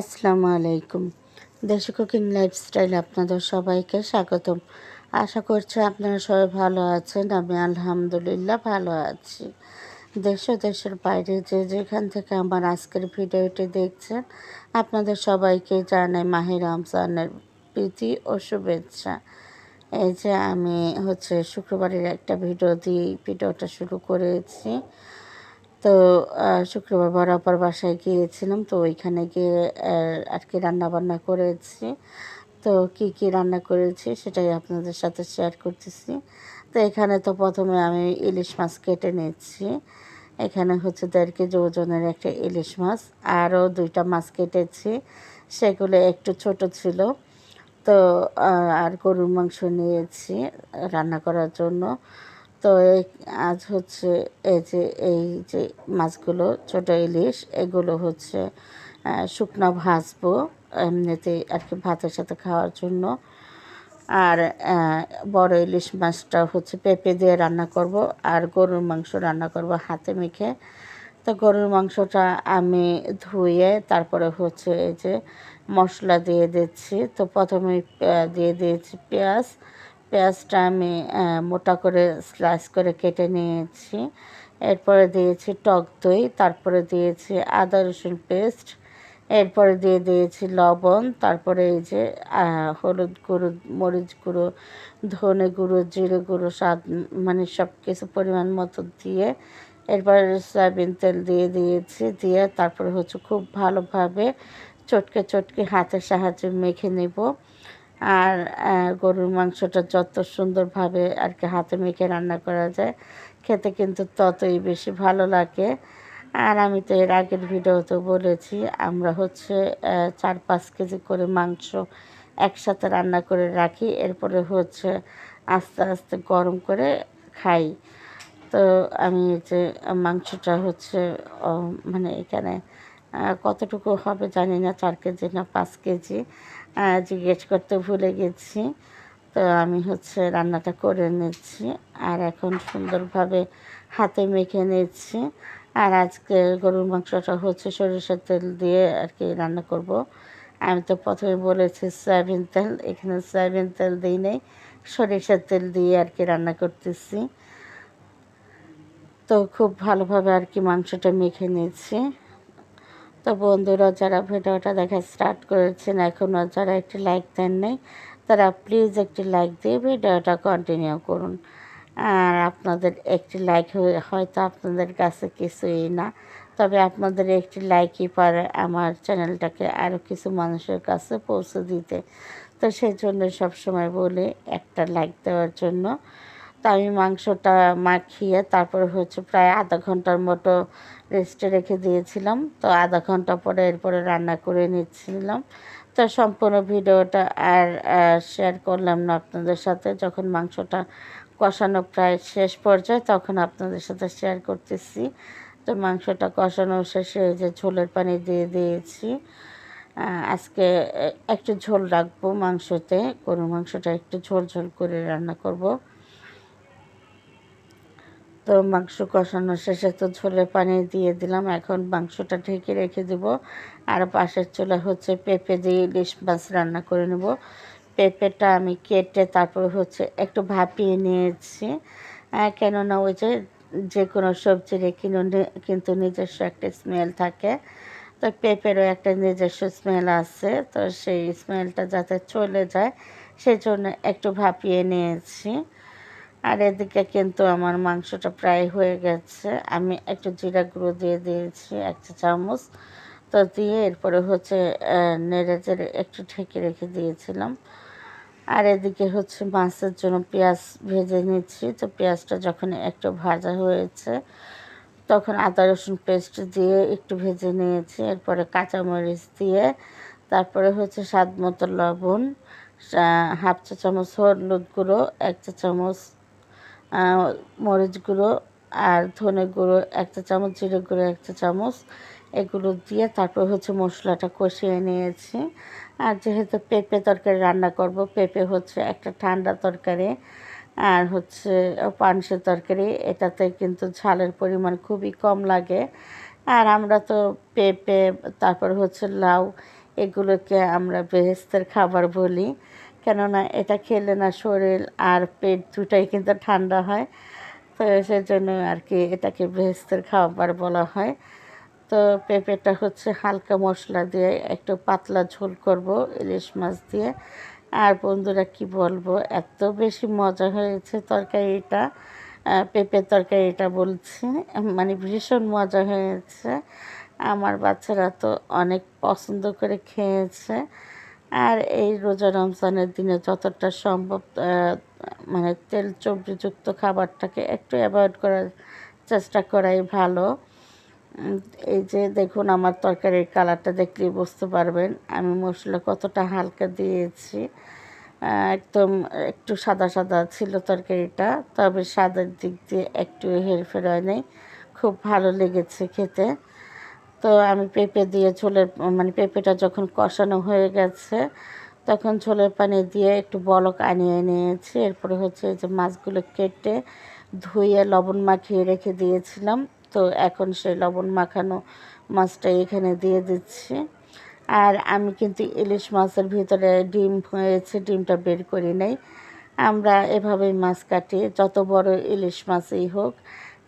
আসসালামু আলাইকুম। দেশি কুকিং লাইফস্টাইল আপনাদের সবাইকে স্বাগতম। আশা করছি আপনারা সবাই ভালো আছেন, আমি আলহামদুলিল্লাহ ভালো আছি। দেশ ও দেশের বাইরে যে যেখান থেকে আমার আজকের ভিডিওটি দেখছেন, আপনাদের সবাইকে জানাই মাহে রমজানের প্রীতি ও শুভেচ্ছা। এই যে আমি হচ্ছে শুক্রবারের একটা ভিডিও দিয়ে ভিডিওটা শুরু করেছি। তো শুক্রবার অপার বাসায় গিয়েছিলাম। তো ওইখানে গিয়ে আর কি রান্নাবান্না করেছি। তো কি কি রান্না করেছি সেটাই আপনাদের সাথে শেয়ার করতেছি। তো এখানে তো প্রথমে আমি ইলিশ মাছ কেটে নিচ্ছি এখানে হচ্ছে দেড় কেজি ওজনের একটা ইলিশ মাছ। আরও দুইটা মাছ কেটেছি। সেগুলো একটু ছোট ছিল। তো আর গরুর মাংস নিয়েছি রান্না করার জন্য। তো আজ হচ্ছে এই যে এই যে মাছগুলো, ছোটো ইলিশ, এগুলো হচ্ছে শুকনো ভাজবো এমনিতে আর কি ভাতের সাথে খাওয়ার জন্য। আর বড় ইলিশ মাছটা হচ্ছে পেঁপে দিয়ে রান্না করব, আর গরুর মাংস রান্না করব হাতে মেখে। তো গরুর মাংসটা আমি ধুয়ে তারপরে হচ্ছে এই যে মশলা দিয়ে দিচ্ছি। তো প্রথমে দিয়ে দিয়েছি পেঁয়াজ পেঁয়াজটা আমি মোটা করে স্লাইস করে কেটে নিয়েছি। এরপরে দিয়েছি টক দই, তারপরে দিয়েছি আদা রসুন পেস্ট, এরপরে দিয়ে দিয়েছি লবণ, তারপরে এই যে হলুদ গুঁড়ো, মরিচ গুঁড়ো, ধনে গুঁড়ো, জিরে গুঁড়ো, স্বাদ মানে সব কিছু পরিমাণ মতো দিয়ে, এরপরে সয়াবিন তেল দিয়ে দিয়েছি, দিয়ে তারপরে হচ্ছে খুব ভালোভাবে চটকে চটকে হাতের সাহায্যে মেখে নেব। আর গরুর মাংসটা যত সুন্দরভাবে আর কি হাতে মেখে রান্না করা যায়, খেতে কিন্তু ততই বেশি ভালো লাগে। আর আমি তো এর আগের ভিডিওতেও বলেছি, আমরা হচ্ছে চার পাঁচ কেজি করে মাংস একসাথে রান্না করে রাখি, এরপরে হচ্ছে আস্তে আস্তে গরম করে খাই। তো আমি যে মাংসটা হচ্ছে মানে এখানে কতটুকু হবে জানি না, চার কেজি না পাঁচ কেজি। জিজ্ঞেস করতে ভুলে গেছি। তো আমি হচ্ছে রান্নাটা করে নিচ্ছি। আর এখন সুন্দরভাবে হাতে মেখে নিচ্ছি। আর আজকে গরুর মাংসটা হচ্ছে সরিষার তেল দিয়ে আর কি রান্না করব। আমি তো প্রথমে বলেছি সয়াবিন তেল, এখানে সয়াবিন তেল দিই নেই, সরিষার তেল দিয়ে আর কি রান্না করতেছি। তো খুব ভালোভাবে আর কি মাংসটা মেখে নিয়েছি তো বন্ধুরা, যারা ভিডিওটা দেখা স্টার্ট করেছেন, এখনও যারা একটি লাইক দেন তারা প্লিজ একটি লাইক দিয়ে ভিডিওটা কন্টিনিউ করুন। আর আপনাদের একটি লাইক হয়তো আপনাদের কাছে কিছুই না, তবে আপনাদের একটি লাইকই পারে আমার চ্যানেলটাকে আরও কিছু মানুষের কাছে পৌঁছে দিতে। তো সেই জন্য সবসময় বলে, একটা লাইক দেওয়ার জন্য তো আমি মাংসটা মাখিয়ে তারপরে হচ্ছে প্রায় আধা ঘণ্টার মতো রেস্টে রেখে দিয়েছিলাম। তো আধা ঘণ্টা পরে এরপরে রান্না করে নিচ্ছিলাম। তো সম্পূর্ণ ভিডিওটা আর শেয়ার করলাম না আপনাদের সাথে। যখন মাংসটা কষানো প্রায় শেষ পর্যায়ে তখন আপনাদের সাথে শেয়ার করতেছি। তো মাংসটা কষানো শেষে যে ঝোলের পানি দিয়ে দিয়েছি। আজকে একটু ঝোল রাখব মাংসতে। গরুর মাংসটা একটু ঝোল ঝোল করে রান্না করব। তো মাংস কষানো শেষে তো ঝোলের পানি দিয়ে দিলাম। এখন মাংসটা ঢেকে রেখে দেব। আর পাশের চুলা হচ্ছে পেঁপে দিয়ে ইলিশ মাছ রান্না করে নেব। পেঁপেটা আমি কেটে তারপর হচ্ছে একটু ভাপিয়ে নিয়েছি। কেননা ওই যে যে কোনো সবজির কিন্তু নিজস্ব একটা স্মেল থাকে। তো পেঁপেরও একটা নিজস্ব স্মেল আছে। তো সেই স্মেলটা যাতে চলে যায় সেই জন্য একটু ভাপিয়ে নিয়েছি। আর এদিকে কিন্তু আমার মাংসটা প্রায় হয়ে গেছে। আমি একটু জিরা গুঁড়ো দিয়ে দিয়েছি এক চা চামচ। তো দিয়ে এরপরে হচ্ছে নেড়ে চেড়ে একটু ঢেকে রেখে দিয়েছিলাম। আর এদিকে হচ্ছে মাছের জন্য পেঁয়াজ ভেজে নিচ্ছি। তো পেঁয়াজটা যখন একটু ভাজা হয়েছে, তখন আদা, রসুন পেস্ট দিয়ে একটু ভেজে নিয়েছি। এরপরে কাঁচামরিচ দিয়ে, তারপরে হচ্ছে স্বাদ মতো লবণ হাফ চা চামচ হলুদ গুঁড়ো, এক চা চামচ মরিচ গুঁড়ো আর ধনে গুঁড়ো একটা চামচ, জিরে গুঁড়ো একটা চামচ, এগুলো দিয়ে তারপর হচ্ছে মশলাটা কষিয়ে নিয়েছি। আর যেহেতু পেঁপে তরকারি রান্না করব, পেঁপে হচ্ছে একটা ঠান্ডা তরকারি আর হচ্ছে পানসের তরকারি, এটাতে কিন্তু ঝালের পরিমাণ খুবই কম লাগে। আর আমরা তো পেঁপে, তারপর হচ্ছে লাউ, এগুলোকে আমরা বেহেস্তের খাবার বলি। কেননা এটা খেলে না শরীর আর পেট দুটাই কিন্তু ঠান্ডা হয়। তো সেজন্য আর কি এটাকে বেহেস্তের খাবার বলা হয়। তো পেঁপেটা হচ্ছে হালকা মশলা দিয়ে একটু পাতলা ঝোল করব, ইলিশ মাছ দিয়ে। আর বন্ধুরা কি বলব, এত বেশি মজা হয়েছে তরকারিটা পেঁপের তরকারিটা বলছি মানে ভীষণ মজা হয়েছে। আমার বাচ্চারা তো অনেক পছন্দ করে খেয়েছে। আর এই রোজা রমজানের দিনে যতটা সম্ভব মানে তেল চর্বিযুক্ত খাবারটাকে একটু অ্যাভয়েড করার চেষ্টা করাই ভালো। এই যে দেখুন আমার তরকারির কালারটা দেখলেই বুঝতে পারবেন, আমি মশলা কতটা হালকা দিয়েছি। একদম একটু সাদা সাদা ছিল তরকারিটা, তবে সাদার দিক দিয়ে একটু হেরফের হয় নেই খুব ভালো লেগেছে খেতে। তো আমি পেঁপে দিয়ে ঝোলের মানে পেঁপেটা যখন কষানো হয়ে গেছে, তখন ঝোলের পানি দিয়ে একটু বলক আনিয়ে নিয়েছি। এরপরে হচ্ছে যে মাছগুলো কেটে ধুয়ে লবণ মাখিয়ে রেখে দিয়েছিলাম। তো এখন সেই লবণ মাখানো মাছটা এখানে দিয়ে দিচ্ছি। আর আমি কিন্তু ইলিশ মাছের ভিতরে ডিম হয়েছে, ডিমটা বের করি নাই। আমরা এভাবেই মাছ কাটি, যত বড় ইলিশ মাছই হোক।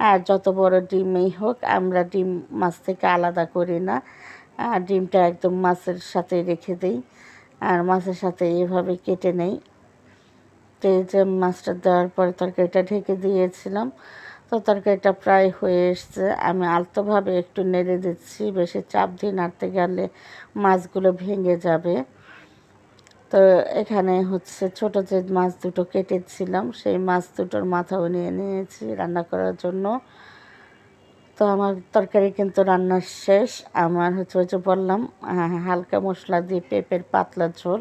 আর যত বড় ডিমই হোক, আমরা ডিম মাছ থেকে আলাদা করি না। আর ডিমটা একদম মাছের সাথে রেখে দিই। আর মাছের সাথে এভাবে কেটে নেই। তো যে মাছটা দেওয়ার পরে তরকারিটা ঢেকে দিয়েছিলাম। তো তরকারিটা প্রায় হয়ে এসছে। আমি আলতোভাবে একটু নেড়ে দিচ্ছি। বেশি চাপ দিয়ে নাড়তে গেলে মাছগুলো ভেঙে যাবে। তো এখানে হচ্ছে ছোট যে মাছ দুটো কেটেছিলাম, সেই মাছ দুটোর মাথাও নিয়ে নিয়েছি রান্না করার জন্য। তো আমার তরকারি কিন্তু রান্না শেষ। আমার হচ্ছে ওই যে বললাম হালকা মশলা দিয়ে পেঁপের পাতলা ঝোল।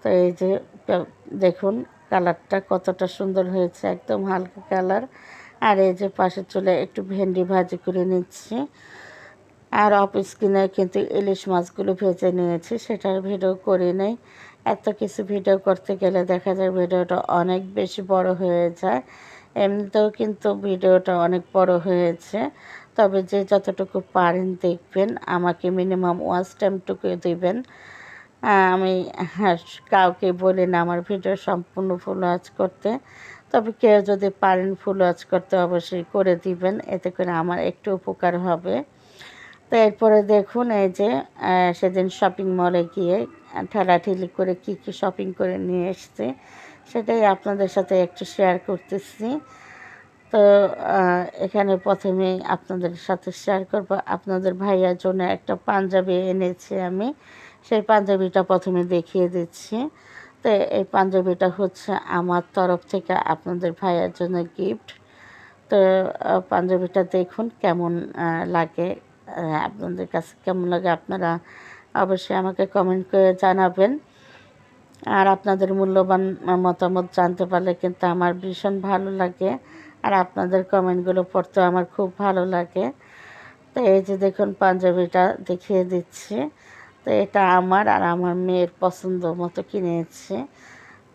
তো এই যে দেখুন কালারটা কতটা সুন্দর হয়েছে, একদম হালকা কালার। আর এই যে পাশের চুলে একটু ভেন্ডি ভাজি করে নিচ্ছি। আর অফ স্ক্রিনে কিন্তু ইলিশ মাছগুলো ভেজে নিয়েছি, সেটার ভিডিও করি নাই। এত কিছু ভিডিও করতে গেলে দেখা যায় ভিডিওটা অনেক বেশি বড় হয়ে যায়। এমনিতেও কিন্তু ভিডিওটা অনেক বড় হয়েছে। তবে যে যতটুকু পারেন দেখবেন, আমাকে মিনিমাম ওয়াচ টাইমটুকু দেবেন। আমি হ্যাঁ কাউকে বলি না আমার ভিডিও সম্পূর্ণ ফুল ওয়াচ করতে। তবে কেউ যদি পারেন ফুল ওয়াচ করতে অবশ্যই করে দিবেন, এতে করে আমার একটু উপকার হবে। তো এরপরে দেখুন, এই যে সেদিন শপিং মলে গিয়ে ঠেলাঠেলি করে কি কি শপিং করে নিয়ে এসছে, সেটাই আপনাদের সাথে একটু শেয়ার করতেছি। তো এখানে প্রথমে আপনাদের সাথে শেয়ার করব। আপনাদের ভাইয়ার জন্য একটা পাঞ্জাবি এনেছি আমি, সেই পাঞ্জাবিটা প্রথমে দেখিয়ে দিচ্ছি। তো, এই পাঞ্জাবিটা হচ্ছে আমার তরফ থেকে আপনাদের ভাইয়ার জন্য গিফট তো পাঞ্জাবিটা দেখুন কেমন লাগে আপনাদের কাছে কেমন লাগে আপনারা অবশ্যই আমাকে কমেন্ট করে জানাবেন। আর আপনাদের মূল্যবান মতামত জানতে পারলে কিন্তু আমার ভীষণ ভালো লাগে। আর আপনাদের কমেন্টগুলো পড়তে আমার খুব ভালো লাগে। তো এই যে দেখুন, পাঞ্জাবিটা দেখিয়ে দিচ্ছি। তো এটা আমার আর আমার মেয়ের পছন্দ মতো কিনেছি।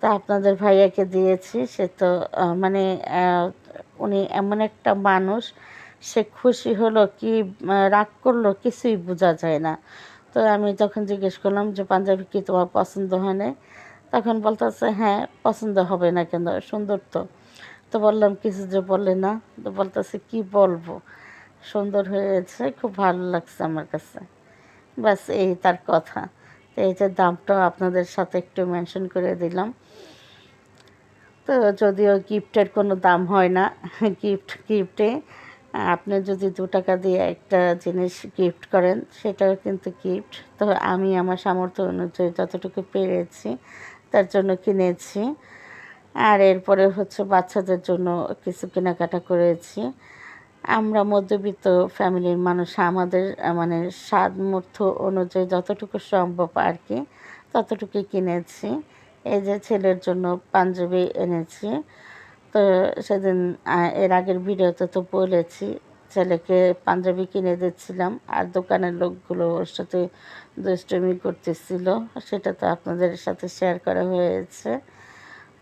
তা আপনাদের ভাইয়াকে দিয়েছি। সে তো মানে উনি এমন একটা মানুষ। সে খুশি হলো কি রাগ করল কিছুই বোঝা যায় না। তো আমি তখন জিজ্ঞেস করলাম যে, পাঞ্জাবি কি তোমার পছন্দ হয় না তখন বলতেছে হ্যাঁ পছন্দ হবে না কেন, সুন্দর তো। তো বললাম, কিছু যে বলে না? তো বলতেছে, কি বলব? সুন্দর হয়েছে, খুব ভালো লাগছে আমার কাছে। ব্যাস, এই তার কথা। তো এই যে দামটাও আপনাদের সাথে একটু মেনশন করে দিলাম। তো যদিও গিফটের কোনো দাম হয় না, গিফট, গিফটে আপনি যদি দু টাকা দিয়ে একটা জিনিস গিফট করেন, সেটাও কিন্তু গিফট তো আমি আমার সামর্থ্য অনুযায়ী যতটুকু পেরেছি, তার জন্য কিনেছি। আর এরপরে হচ্ছে বাচ্চাদের জন্য কিছু কেনাকাটা করেছি। আমরা মধ্যবিত্ত ফ্যামিলির মানুষ, আমাদের মানে সামর্থ্য অনুযায়ী যতটুকু সম্ভব আর কি, ততটুকুই কিনেছি। এই যে ছেলের জন্য পাঞ্জাবি এনেছি। তো সেদিন এর আগের ভিডিওতে তো বলেছি, ছেলেকে পাঞ্জাবি কিনে দিচ্ছিলাম আর দোকানের লোকগুলো ওর সাথে দুষ্টমি করতেছিল, সেটা তো আপনাদের সাথে শেয়ার করা হয়েছে।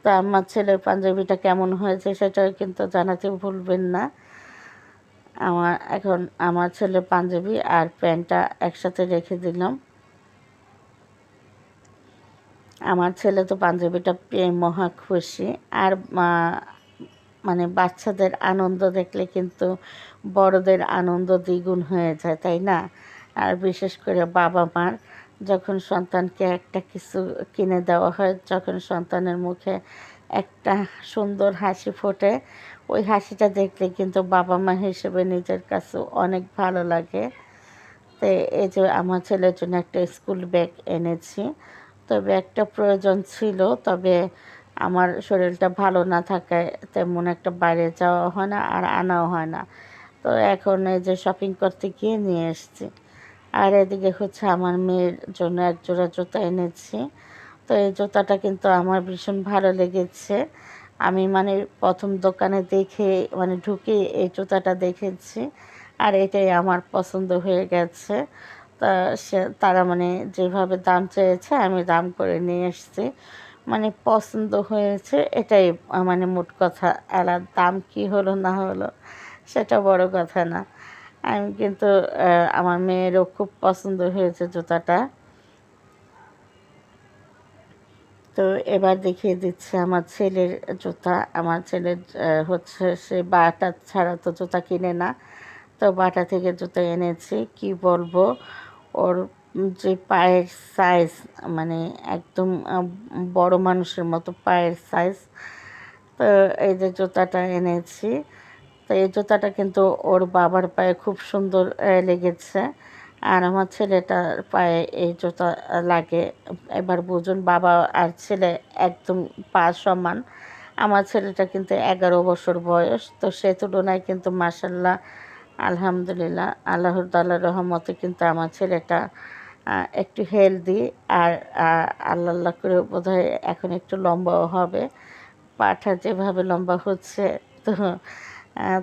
তো আমার ছেলের পাঞ্জাবিটা কেমন হয়েছে সেটাও কিন্তু জানাতে ভুলবেন না। আমার, এখন আমার ছেলের পাঞ্জাবি আর প্যান্টটা একসাথে রেখে দিলাম। আমার ছেলে তো পাঞ্জাবিটা পেয়ে মহা খুশি। আর মানে বাচ্চাদের আনন্দ দেখলে কিন্তু বড়দের আনন্দ দ্বিগুণ হয়ে যায়, তাই না? আর বিশেষ করে বাবা মার যখন সন্তানকে একটা কিছু কিনে দেওয়া হয়, যখন সন্তানের মুখে একটা সুন্দর হাসি ফোটে, ওই হাসিটা দেখলে কিন্তু বাবা মা হিসেবে নিজের কাছে অনেক ভালো লাগে। তো এই যে আমার ছেলের জন্য একটা স্কুল ব্যাগ এনেছি। তো ব্যাগটা প্রয়োজন ছিল, তবে আমার শরীরটা ভালো না থাকায় তেমন একটা বাইরে যাওয়া হয় না আর আনাও হয় না। তো এখন এই যে শপিং করতে গিয়ে নিয়ে এসেছি। আর এদিকে হচ্ছে আমার মেয়ের জন্য এক জোড়া জুতা এনেছি। তো এই জুতাটা কিন্তু আমার ভীষণ ভালো লেগেছে। আমি মানে প্রথম দোকানে দেখে মানে ঢুকে এই জুতাটা দেখেছি আর এটাই আমার পছন্দ হয়ে গেছে। তা সে তারা মানে যেভাবে দাম চেয়েছে আমি দাম করে নিয়ে এসেছি। মানে পছন্দ হয়েছে, এটাই মানে মোট কথা। এলার দাম কি হলো না হলো, সেটা বড় কথা না। আমি কিন্তু আমার মেয়েরও খুব পছন্দ হয়েছে জুতাটা। তো এবার দেখিয়ে দিচ্ছে আমার ছেলের জুতা। আমার ছেলের হচ্ছে সে বাটা ছাড়া তো জুতা কিনে না। তো বাটা থেকে জুতা এনেছি, কি বলব? ওর যে পায়ের সাইজ মানে একদম বড় মানুষের মতো পায়ের সাইজ তো এই যে জুতাটা এনেছি, তো এই জুতাটা কিন্তু ওর বাবার পায়ে খুব সুন্দর লেগেছে। আর আমার ছেলেটার পায়ে এই জুতা লাগে, এবার বুঝুন, বাবা আর ছেলে একদম পা সমান। আমার ছেলেটা কিন্তু এগারো বছর বয়স, তো সে তুলনায় কিন্তু মাসাল্লাহ আলহামদুলিল্লাহ, আল্লাহর তাল্লাহ রহমতে কিন্তু আমার ছেলেটা একটু হেলদি আর আল্লাহ আল্লাহ করে বোধহয় এখন একটু লম্বাও হবে। পাঠা যেভাবে লম্বা হচ্ছে তো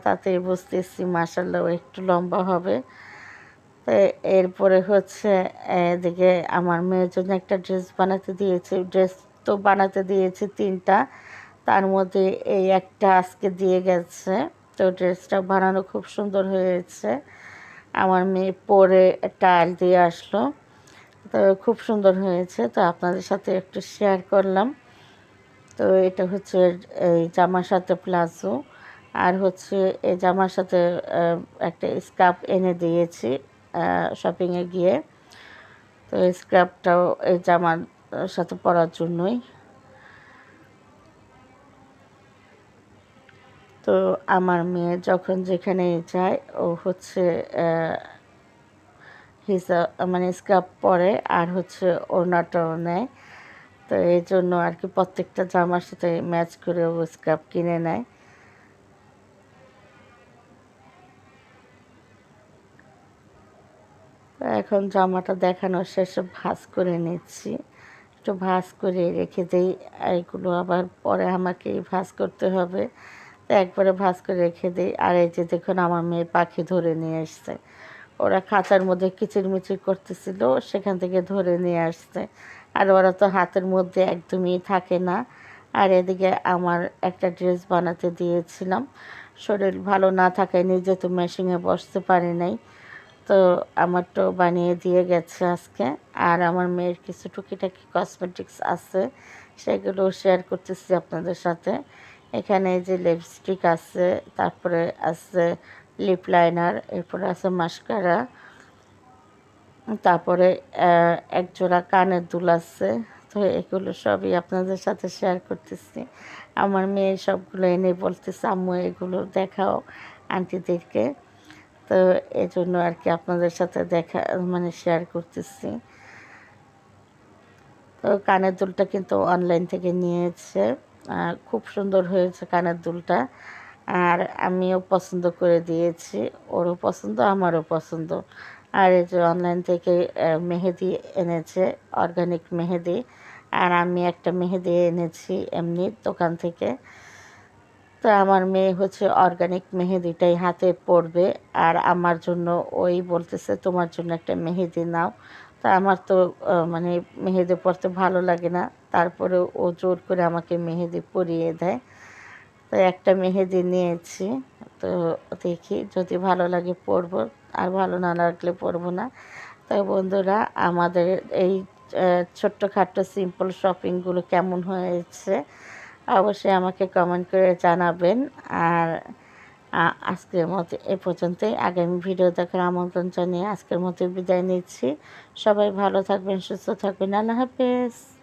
তাতেই বুঝতেছি মাসাল্লাহ ও একটু লম্বা হবে। তো এরপরে হচ্ছে, এদিকে আমার মেয়ের জন্য একটা ড্রেস বানাতে দিয়েছি। ড্রেস তো বানাতে দিয়েছি তিনটা। তার মধ্যে এই একটা আজকে দিয়ে গেছে। তো ড্রেসটা বানানো খুব সুন্দর হয়েছে। আমার মেয়ে পরে টাইল দিয়ে আসলো। তো খুব সুন্দর হয়েছে। তো আপনাদের সাথে একটু শেয়ার করলাম। তো এটা হচ্ছে এই জামার সাথে প্লাজো। আর হচ্ছে এই জামার সাথে একটা স্কার্ফ এনে দিয়েছি শপিংয়ে গিয়ে। তো এই স্কার্ফটাও এই জামার সাথে পরার জন্যই। তো আমার মেয়ে যখন যেখানে যায়, ও হচ্ছে হিসাব মানে স্কার্ফ পরে আর হচ্ছে ওড়নাটাও নেয়। তো এই জন্য আর কি প্রত্যেকটা জামার সাথে ম্যাচ করে ও স্কার্ফ কিনে নেয়। এখন জামাটা দেখানো শেষে, ভাঁজ করে নিচ্ছি। একটু ভাঁজ করে রেখে দিই এইগুলো আবার পরে আমাকে ভাঁজ করতে হবে। তো একবারে ভাঁজ করে রেখে দিই। আর এই যে দেখুন, আমার মেয়ে পাখি ধরে নিয়ে এসছে। ওরা খাঁচার মধ্যে কিচিরমিচির করতেছিল, সেখান থেকে ধরে নিয়ে আসছে। আর ওরা তো হাতের মধ্যে একদমই থাকে না। আর এদিকে আমার একটা ড্রেস বানাতে দিয়েছিলাম। শরীর ভালো না থাকায় নিজে তো মেশিনে বসতে পারি নাই। তো আমার তো বানিয়ে দিয়ে গেছে আজকে। আর আমার মেয়ের কিছু টুকিটাকি কসমেটিক্স আছে, সেগুলো শেয়ার করতেছি আপনাদের সাথে। এখানে যে লিপস্টিক আছে, তারপরে আছে লিপ লাইনার এরপরে আছে মাস্কারা তারপরে এক জোড়া কানের দুল আছে, তো এগুলো সবই আপনাদের সাথে শেয়ার করতেছি। আমার মেয়ে সবগুলো এনে বলতেছে, আম্মু, এগুলো দেখাও আন্টিদেরকে। তো এই জন্য আর কি আপনাদের সাথে দেখা মানে শেয়ার করতেছি। তো কানের দুলটা কিন্তু অনলাইন থেকে নিয়েছে খুব সুন্দর হয়েছে কানের দুলটা। আর আমিও পছন্দ করে দিয়েছি, ওরও পছন্দ, আমারও পছন্দ। আর এই যে অনলাইন থেকে মেহেদি এনেছে অর্গানিক মেহেদি। আর আমি একটা মেহেদি এনেছি এমনি দোকান থেকে। তো আমার মেয়ে হচ্ছে অর্গানিক মেহেদিটাই হাতে পড়বে আর আমার জন্য ওই বলতেছে, তোমার জন্য একটা মেহেদি নাও। তা আমার তো মানে মেহেদি পরতে ভালো লাগে না। তারপরে ও জোর করে আমাকে মেহেদি পরিয়ে দেয়। তো একটা মেহেদি নিয়েছি। তো দেখি যদি ভালো লাগে পরবো, আর ভালো না লাগলে পরবো না। তো বন্ধুরা, আমাদের এই ছোট্টখাট্ট সিম্পল শপিংগুলো কেমন হয়েছে, অবশ্যই আমাকে কমেন্ট করে জানাবেন। আর আজকের মতো এ পর্যন্তই। আগামী ভিডিও দেখার আমন্ত্রণ জানিয়ে আজকের মতো বিদায় নিচ্ছি। সবাই ভালো থাকবেন, সুস্থ থাকবেন। আল্লাহ হাফেজ।